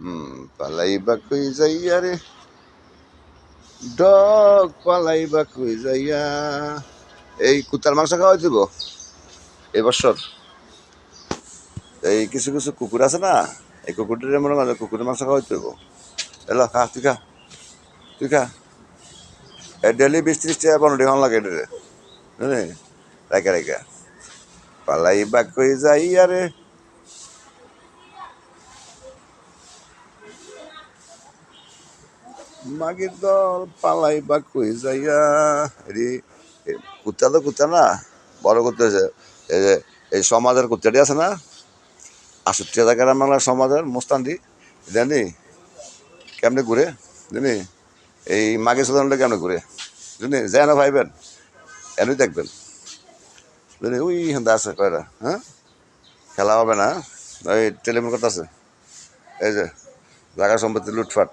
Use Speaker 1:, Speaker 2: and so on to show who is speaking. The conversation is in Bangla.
Speaker 1: হুম পালাইবা কই যাইয়া রে? ডগ পালাইবা কই যাইয়া? এই কুতার মাংস খাওয়া দিব এবছর এই কিছু কিছু কুকুর আছে না, এই কুকুরটির মনে হয় কুকুরের মাংস খাওয়া দিব এলো খা, তুই খা তুই খা। এ ডেলি বিশ ত্রিশ টাকা পনেরো টাকা লাগে এটা বুঝলি? রাখা রাখা পালাইবা কই যাইয়া রে? মাগির দল পালাইবা কই যাইয়া? এরি কুত্তা তো কুত্তা না, বড় কুত্তা হয়েছে এই যে, এই সমাজের কুত্তাটি আছে না? আষট্টি হাজার গ্রাম বাংলার সমাজের মোস্তান্দি, জানি? কেমনে ঘুরে, জানি? এই মাগে সুদানটা কেমনে ঘুরে, জানি? যায় না ভাইবেন? এনই দেখবেন। জানি ওই হেন্দা আছে কয়টা হ্যাঁ? খেলা হবে না ওই টেলিফোন কথা আছে এই যে, জায়গা সম্পত্তি লুটফাট।